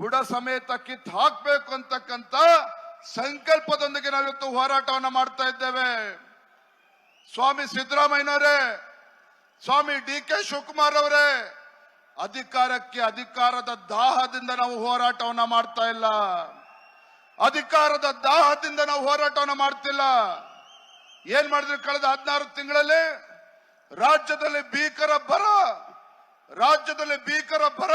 ಬುಡ ಸಮೇತ ಕಿತ್ ಹಾಕ್ಬೇಕು ಅಂತಕ್ಕಂತ ಸಂಕಲ್ಪದೊಂದಿಗೆ ನಾವಿವತ್ತು ಹೋರಾಟವನ್ನ ಮಾಡ್ತಾ ಇದ್ದೇವೆ. ಸ್ವಾಮಿ ಸಿದ್ದರಾಮಯ್ಯನವರೇ, ಸ್ವಾಮಿ ಡಿ ಕೆ ಶಿವಕುಮಾರ್ ಅವರೇ, ಅಧಿಕಾರಕ್ಕೆ ಅಧಿಕಾರದ ದಾಹದಿಂದ ನಾವು ಹೋರಾಟವನ್ನ ಮಾಡ್ತಾ ಇಲ್ಲ. ಅಧಿಕಾರದ ದಾಹದಿಂದ ನಾವು ಹೋರಾಟವನ್ನ ಮಾಡ್ತಿಲ್ಲ. ಏನ್ ಮಾಡಿದ್ರು ಕಳೆದ ಹದಿನಾರು ತಿಂಗಳಲ್ಲಿ? ರಾಜ್ಯದಲ್ಲಿ ಭೀಕರ ಬರ, ರಾಜ್ಯದಲ್ಲಿ ಭೀಕರ ಬರ.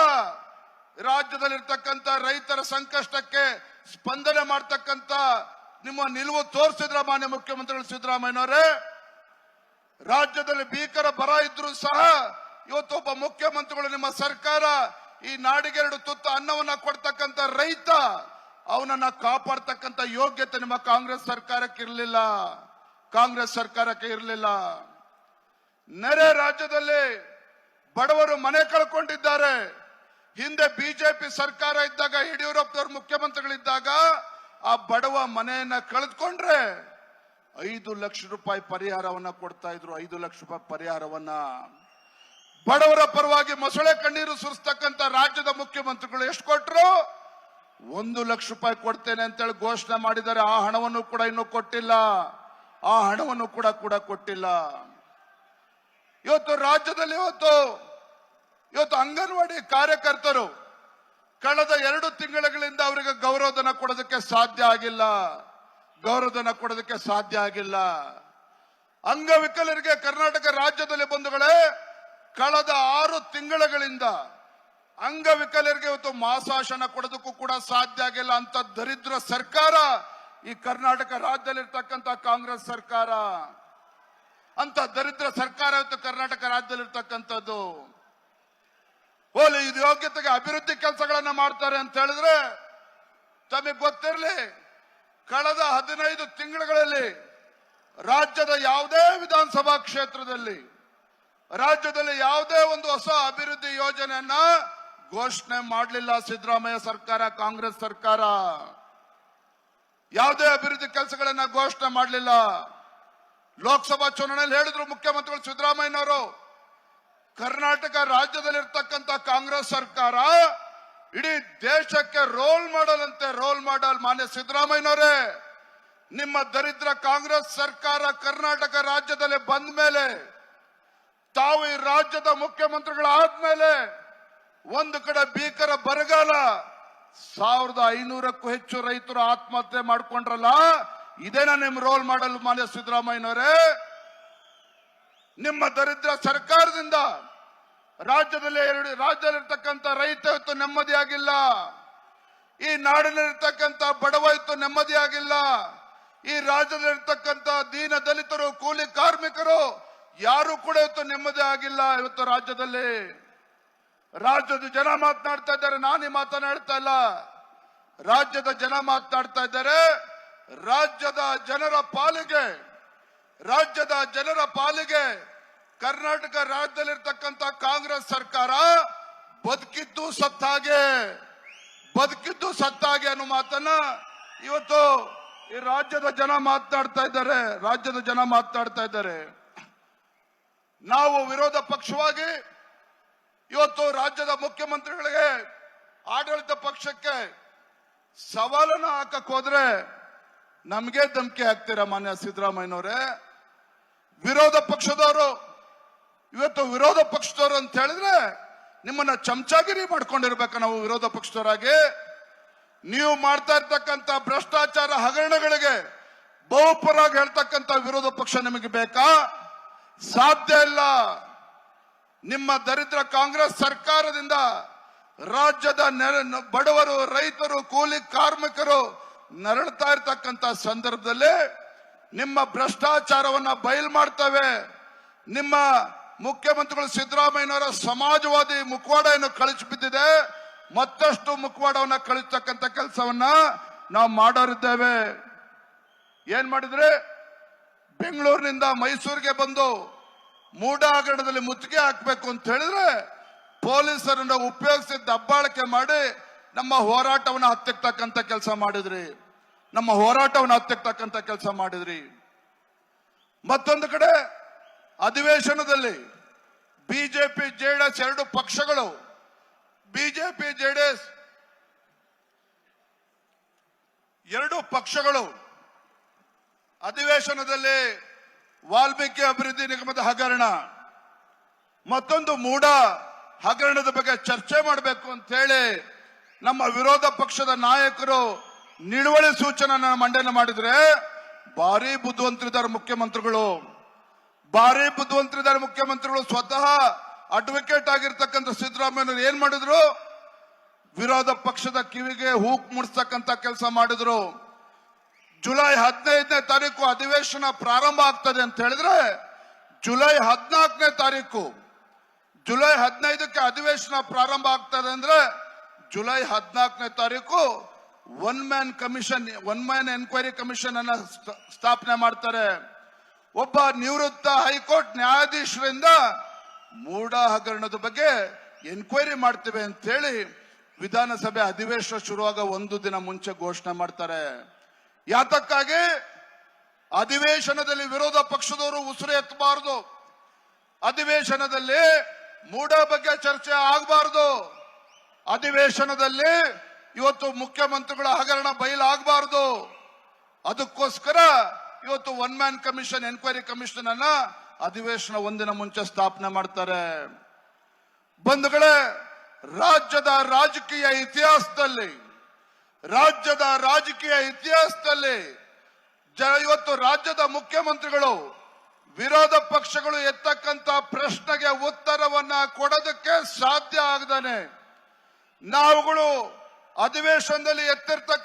ರಾಜ್ಯದಲ್ಲಿರ್ತಕ್ಕಂಥ ರೈತರ ಸಂಕಷ್ಟಕ್ಕೆ ಸ್ಪಂದನೆ ಮಾಡ್ತಕ್ಕಂಥ ನಿಮ್ಮ ನಿಲುವು ತೋರಿಸಿದ್ರ ಮಾನ್ಯ ಮುಖ್ಯಮಂತ್ರಿಗಳು ಸಿದ್ದರಾಮಯ್ಯನವರೇ. ರಾಜ್ಯದಲ್ಲಿ ಭೀಕರ ಬರ ಇದ್ರೂ ಸಹ ಇವತ್ತು ಒಬ್ಬ ಮುಖ್ಯಮಂತ್ರಿಗಳು ನಿಮ್ಮ ಸರ್ಕಾರ ಈ ನಾಡಿಗೆರಡು ತುತ್ತ ಅನ್ನವನ್ನ ಕೊಡ್ತಕ್ಕಂತ ರೈತ ಅವನನ್ನ ಕಾಪಾಡ್ತಕ್ಕಂತ ಯೋಗ್ಯತೆ ನಿಮ್ಮ ಕಾಂಗ್ರೆಸ್ ಸರ್ಕಾರಕ್ಕೆ ಇರಲಿಲ್ಲ. ಕಾಂಗ್ರೆಸ್ ಸರ್ಕಾರಕ್ಕೆ ಇರಲಿಲ್ಲ. ನೆರೆ ರಾಜ್ಯದಲ್ಲಿ ಬಡವರು ಮನೆ ಕಳ್ಕೊಂಡಿದ್ದಾರೆ. ಹಿಂದೆ ಬಿಜೆಪಿ ಸರ್ಕಾರ ಇದ್ದಾಗ ಯಡಿಯೂರಪ್ಪನವರು ಮುಖ್ಯಮಂತ್ರಿಗಳಿದ್ದಾಗ ಆ ಬಡವ ಮನೆಯನ್ನ ಕಳೆದುಕೊಂಡ್ರೆ ಐದು ಲಕ್ಷ ರೂಪಾಯಿ ಪರಿಹಾರವನ್ನ ಕೊಡ್ತಾ ಇದ್ರು. ಐದು ಲಕ್ಷ ರೂಪಾಯಿ ಪರಿಹಾರವನ್ನ ಬಡವರ ಪರವಾಗಿ ಮೊಸಳೆ ಕಣ್ಣೀರು ಸುರಿಸ್ತಕ್ಕಂಥ ರಾಜ್ಯದ ಮುಖ್ಯಮಂತ್ರಿಗಳು ಎಷ್ಟು ಕೊಟ್ಟರು ಒಂದು ಲಕ್ಷ ರೂಪಾಯಿ ಕೊಡ್ತೇನೆ ಅಂತೇಳಿ ಘೋಷಣೆ ಮಾಡಿದ್ದಾರೆ ಆ ಹಣವನ್ನು ಕೂಡ ಇನ್ನೂ ಕೊಟ್ಟಿಲ್ಲ. ಆ ಹಣವನ್ನು ಕೂಡ ಕೂಡ ಕೊಟ್ಟಿಲ್ಲ. ಇವತ್ತು ರಾಜ್ಯದಲ್ಲಿ ಇವತ್ತು ಇವತ್ತು ಅಂಗನವಾಡಿ ಕಾರ್ಯಕರ್ತರು ಕಳೆದ ಎರಡು ತಿಂಗಳುಗಳಿಂದ ಅವರಿಗೆ ಗೌರವಧನ ಕೊಡೋದಕ್ಕೆ ಸಾಧ್ಯ ಆಗಿಲ್ಲ. ಗೌರವಧನ ಕೊಡೋದಕ್ಕೆ ಸಾಧ್ಯ ಆಗಿಲ್ಲ. ಅಂಗವಿಕಲರಿಗೆ ಕರ್ನಾಟಕ ರಾಜ್ಯದಲ್ಲಿ ಬಂಧುಗಳೇ, ಕಳೆದ ಆರು ತಿಂಗಳುಗಳಿಂದ ಅಂಗವಿಕಲರಿಗೆ ಇವತ್ತು ಮಾಸಾಶನ ಕೊಡೋದಕ್ಕೂ ಕೂಡ ಸಾಧ್ಯ ಆಗಿಲ್ಲ ಅಂತ ದರಿದ್ರ ಸರ್ಕಾರ ಈ ಕರ್ನಾಟಕ ರಾಜ್ಯದಲ್ಲಿರ್ತಕ್ಕಂಥ ಕಾಂಗ್ರೆಸ್ ಸರ್ಕಾರ. ಅಂತ ದರಿದ್ರ ಸರ್ಕಾರ ಇವತ್ತು ಕರ್ನಾಟಕ ರಾಜ್ಯದಲ್ಲಿರ್ತಕ್ಕಂಥದ್ದು. ಹೋಲಿ ಇದು ಯೋಗ್ಯತೆಗೆ ಅಭಿವೃದ್ಧಿ ಕೆಲಸಗಳನ್ನ ಮಾಡ್ತಾರೆ ಅಂತ ಹೇಳಿದ್ರೆ, ತಮಗೆ ಗೊತ್ತಿರಲಿ, ಕಳೆದ ಹದಿನೈದು ತಿಂಗಳುಗಳಲ್ಲಿ ರಾಜ್ಯದ ಯಾವುದೇ ವಿಧಾನಸಭಾ ಕ್ಷೇತ್ರದಲ್ಲಿ, ರಾಜ್ಯದಲ್ಲಿ ಯಾವುದೇ ಒಂದು ಹೊಸ ಅಭಿವೃದ್ಧಿ ಯೋಜನೆಯನ್ನ ಘೋಷಣೆ ಮಾಡಲಿಲ್ಲ ಸಿದ್ದರಾಮಯ್ಯ ಸರ್ಕಾರ, ಕಾಂಗ್ರೆಸ್ ಸರ್ಕಾರ. ಯಾವುದೇ ಅಭಿವೃದ್ಧಿ ಕೆಲಸಗಳನ್ನ ಘೋಷಣೆ ಮಾಡಲಿಲ್ಲ. ಲೋಕಸಭಾ ಚುನಾವಣೆಯಲ್ಲಿ ಹೇಳಿದ್ರು ಮುಖ್ಯಮಂತ್ರಿಗಳು ಸಿದ್ದರಾಮಯ್ಯನವರು ಕರ್ನಾಟಕ ರಾಜ್ಯದಲ್ಲಿರ್ತಕ್ಕಂಥ ಕಾಂಗ್ರೆಸ್ ಸರ್ಕಾರ ಇಡೀ ದೇಶಕ್ಕೆ ರೋಲ್ ಮಾಡಲ್ ಅಂತೆ ರೋಲ್ ಮಾಡಲ್ ಮಾನ್ಯ ಸಿದ್ದರಾಮಯ್ಯನವರೇ. ನಿಮ್ಮ ದರಿದ್ರ ಕಾಂಗ್ರೆಸ್ ಸರ್ಕಾರ ಕರ್ನಾಟಕ ರಾಜ್ಯದಲ್ಲಿ ಬಂದ ಮೇಲೆ ತಾವು ಈ ರಾಜ್ಯದ ಮುಖ್ಯಮಂತ್ರಿಗಳಾದ್ಮೇಲೆ ಒಂದು ಕಡೆ ಭೀಕರ ಬರಗಾಲ, ಸಾವಿರದ ಐನೂರಕ್ಕೂ ಹೆಚ್ಚು ರೈತರು ಆತ್ಮಹತ್ಯೆ ಮಾಡ್ಕೊಂಡ್ರಲ್ಲ, ಇದೇನಾ ನಿಮ್ ರೋಲ್ ಮಾಡಲ್ ಮಾನ್ಯ ಸಿದ್ದರಾಮಯ್ಯನವರೇ? ನಿಮ್ಮ ದರಿದ್ರ ಸರ್ಕಾರದಿಂದ ರಾಜ್ಯದಲ್ಲಿ ಎರಡು, ರಾಜ್ಯದಲ್ಲಿರ್ತಕ್ಕಂಥ ರೈತ ಇವತ್ತು ನೆಮ್ಮದಿಯಾಗಿಲ್ಲ ಈ ನಾಡಿನಲ್ಲಿರ್ತಕ್ಕಂಥ ಬಡವ ಇವತ್ತು ನೆಮ್ಮದಿಯಾಗಿಲ್ಲ ಈ ರಾಜ್ಯದಲ್ಲಿರ್ತಕ್ಕಂಥ ದೀನ ದಲಿತರು, ಕೂಲಿ ಕಾರ್ಮಿಕರು ಯಾರು ಕೂಡ ಇವತ್ತು ನೆಮ್ಮದಿ ಆಗಿಲ್ಲ ಇವತ್ತು ರಾಜ್ಯದಲ್ಲಿ. ರಾಜ್ಯದ ಜನ ಮಾತನಾಡ್ತಾ ಇದ್ದಾರೆ, ನಾನು ಮಾತನಾಡ್ತಾ ಇಲ್ಲ. ರಾಜ್ಯದ ಜನ ಮಾತನಾಡ್ತಾ ಇದ್ದಾರೆ, ರಾಜ್ಯದ ಜನರ ಪಾಲಿಗೆ, ರಾಜ್ಯದ ಜನರ ಪಾಲಿಗೆ ಕರ್ನಾಟಕ ರಾಜ್ಯದಲ್ಲಿರ್ತಕ್ಕಂಥ ಕಾಂಗ್ರೆಸ್ ಸರ್ಕಾರ ಬದುಕಿದ್ದು ಸತ್ತಾಗೆ ಬದುಕಿದ್ದು ಸತ್ತಾಗೆ ಅನ್ನೋ ಮಾತನ್ನ ಇವತ್ತು ಈ ರಾಜ್ಯದ ಜನ ಮಾತಾಡ್ತಾ ಇದ್ದಾರೆ, ರಾಜ್ಯದ ಜನ ಮಾತಾಡ್ತಾ ಇದ್ದಾರೆ. ನಾವು ವಿರೋಧ ಪಕ್ಷವಾಗಿ ಇವತ್ತು ರಾಜ್ಯದ ಮುಖ್ಯಮಂತ್ರಿಗಳಿಗೆ ಆಡಳಿತ ಪಕ್ಷಕ್ಕೆ ಸವಾಲನ್ನು ಹಾಕಕ್ ಹೋದ್ರೆ ನಮ್ಗೆ ಧಮಕಿ ಹಾಕ್ತೀರಾ ಮಾನ್ಯ ಸಿದ್ದರಾಮಯ್ಯನವರೇ? ವಿರೋಧ ಪಕ್ಷದವರು ಇವತ್ತು ವಿರೋಧ ಪಕ್ಷದವರು ಅಂತ ಹೇಳಿದ್ರೆ ನಿಮ್ಮನ್ನ ಚಮಚಾಗಿರಿ ಮಾಡ್ಕೊಂಡಿರ್ಬೇಕು ನಾವು ವಿರೋಧ ಪಕ್ಷದವರಾಗಿ. ನೀವು ಮಾಡ್ತಾ ಇರ್ತಕ್ಕಂಥ ಭ್ರಷ್ಟಾಚಾರ ಹಗರಣಗಳಿಗೆ ಬಹುಪರಾಗಿ ಹೇಳ್ತಕ್ಕಂಥ ವಿರೋಧ ಪಕ್ಷ ನಿಮಗೆ ಬೇಕಾ? ಸಾಧ್ಯ ಇಲ್ಲ. ನಿಮ್ಮ ದರಿದ್ರ ಕಾಂಗ್ರೆಸ್ ಸರ್ಕಾರದಿಂದ ರಾಜ್ಯದ ಬಡವರು, ರೈತರು, ಕೂಲಿ ಕಾರ್ಮಿಕರು ನರಳ್ತಾ ಇರ್ತಕ್ಕಂಥ ಸಂದರ್ಭದಲ್ಲಿ ನಿಮ್ಮ ಭ್ರಷ್ಟಾಚಾರವನ್ನ ಬಯಲು ಮಾಡ್ತವೆ. ನಿಮ್ಮ ಮುಖ್ಯಮಂತ್ರಿಗಳು ಸಿದ್ದರಾಮಯ್ಯನವರ ಸಮಾಜವಾದಿ ಮುಖವಾಡವನ್ನು ಕಳಿಸಿ ಬಿದ್ದಿದೆ. ಮತ್ತಷ್ಟು ಮುಖವಾಡವನ್ನ ಕಳಿಸ್ತಕ್ಕಂಥ ಕೆಲಸವನ್ನ ನಾವು ಮಾಡೋರಿದ್ದೇವೆ. ಏನ್ ಮಾಡಿದ್ರೆ? ಬೆಂಗಳೂರಿನಿಂದ ಮೈಸೂರಿಗೆ ಬಂದು ಮೂಡ ಹಗರಣದಲ್ಲಿ ಮುತ್ತಿಗೆ ಹಾಕಬೇಕು ಅಂತ ಹೇಳಿದ್ರೆ ಪೊಲೀಸರನ್ನ ಉಪಯೋಗಿಸಿ ದಬ್ಬಾಳಿಕೆ ಮಾಡಿ ನಮ್ಮ ಹೋರಾಟವನ್ನು ಹತ್ತಿಕ್ತಕ್ಕಂಥ ಕೆಲಸ ಮಾಡಿದ್ರಿ. ನಮ್ಮ ಹೋರಾಟವನ್ನು ಹತ್ತಿಕ್ತಕ್ಕಂಥ ಕೆಲಸ ಮಾಡಿದ್ರಿ. ಮತ್ತೊಂದು ಕಡೆ ಅಧಿವೇಶನದಲ್ಲಿ ಬಿಜೆಪಿ, ಜೆಡಿಎಸ್ ಎರಡು ಪಕ್ಷಗಳು, ಬಿಜೆಪಿ, ಜೆಡಿಎಸ್ ಪಕ್ಷಗಳು ಅಧಿವೇಶನದಲ್ಲಿ ವಾಲ್ಮೀಕಿ ಅಭಿವೃದ್ಧಿ ನಿಗಮದ ಹಗರಣ, ಮತ್ತೊಂದು ಮೂಡ ಹಗರಣದ ಬಗ್ಗೆ ಚರ್ಚೆ ಮಾಡಬೇಕು ಅಂತ ಹೇಳಿ ನಮ್ಮ ವಿರೋಧ ಪಕ್ಷದ ನಾಯಕರು ನಿಲುವಳಿ ಸೂಚನೆ ಮಂಡನೆ ಮಾಡಿದ್ರೆ ಭಾರಿ ಬುದ್ಧಿವಂತರಿದ್ದಾರೆ ಮುಖ್ಯಮಂತ್ರಿಗಳು. ಭಾರಿ ಬುದ್ಧಿವಂತರಿದ್ದಾರೆ ಮುಖ್ಯಮಂತ್ರಿಗಳು. ಸ್ವತಃ ಅಡ್ವೊಕೇಟ್ ಆಗಿರ್ತಕ್ಕಂಥ ಸಿದ್ದರಾಮಯ್ಯ ಏನ್ ಮಾಡಿದ್ರು? ವಿರೋಧ ಪಕ್ಷದ ಕಿವಿಗೆ ಹೂಕ್ ಮುಡ್ಸ್ತಕ್ಕಂತ ಕೆಲಸ ಮಾಡಿದ್ರು. ಜುಲೈ ಹದಿನೈದನೇ ತಾರೀಕು ಅಧಿವೇಶನ ಪ್ರಾರಂಭ ಆಗ್ತದೆ ಅಂತ ಹೇಳಿದ್ರೆ, ಜುಲೈ ಹದಿನಾಲ್ಕನೇ ತಾರೀಕು, ಜುಲೈ ಹದಿನೈದಕ್ಕೆ ಅಧಿವೇಶನ ಪ್ರಾರಂಭ ಆಗ್ತದೆ ಅಂದ್ರೆ, ಜುಲೈ ಹದಿನಾಲ್ಕನೇ ತಾರೀಕು one man commission one man enquiry commission ಅನ್ನ ಸ್ಥಾಪನೆ ಮಾಡ್ತಾರೆ. ಒಬ್ಬ ನಿವೃತ್ತ ಹೈಕೋರ್ಟ್ ನ್ಯಾಯಾಧೀಶರಿಂದ ಮೂಢ ಹಗರಣದ ಬಗ್ಗೆ ಎನ್ಕ್ವೈರಿ ಮಾಡ್ತೇವೆ ಅಂತ ಹೇಳಿ ವಿಧಾನಸಭೆ ಅಧಿವೇಶನ ಶುರುವಾಗ ಒಂದು ದಿನ ಮುಂಚೆ ಘೋಷಣೆ ಮಾಡ್ತಾರೆ. ಯಾತಕ್ಕಾಗಿ? ಅಧಿವೇಶನದಲ್ಲಿ ವಿರೋಧ ಪಕ್ಷದವರು ಉಸಿರು ಎತ್ತಬಾರದು. ಅಧಿವೇಶನದಲ್ಲಿ ಮೂಢ ಬಗ್ಗೆ ಚರ್ಚೆ ಆಗಬಾರದು. ಅಧಿವೇಶನದಲ್ಲಿ ಇವತ್ತು ಮುಖ್ಯಮಂತ್ರಿಗಳ ಹಗರಣ ಬಯಲಾಗಬಾರದು. ಅದಕ್ಕೋಸ್ಕರ ಇವತ್ತು one man commission enquiry commission ಅನ್ನ ಅಧಿವೇಶನ ಒಂದಿನ ಮುಂಚೆ ಸ್ಥಾಪನೆ ಮಾಡ್ತಾರೆ. ಬಂಧುಗಳೇ, ರಾಜ್ಯದ ರಾಜಕೀಯ ಇತಿಹಾಸದಲ್ಲಿ, ರಾಜ್ಯದ ರಾಜಕೀಯ ಇತಿಹಾಸದಲ್ಲಿ ಇವತ್ತು ರಾಜ್ಯದ ಮುಖ್ಯಮಂತ್ರಿಗಳು, ವಿರೋಧ ಪಕ್ಷಗಳು ಎತ್ತಕ್ಕಂತ ಪ್ರಶ್ನೆಗೆ ಉತ್ತರವನ್ನ ಕೊಡೋದಕ್ಕೆ ಸಾಧ್ಯ ಆಗದಾನೆ. ನಾವುಗಳು ಅಧಿವೇಶನದಲ್ಲಿ ಎತ್ತಿರ್ತಕ್ಕ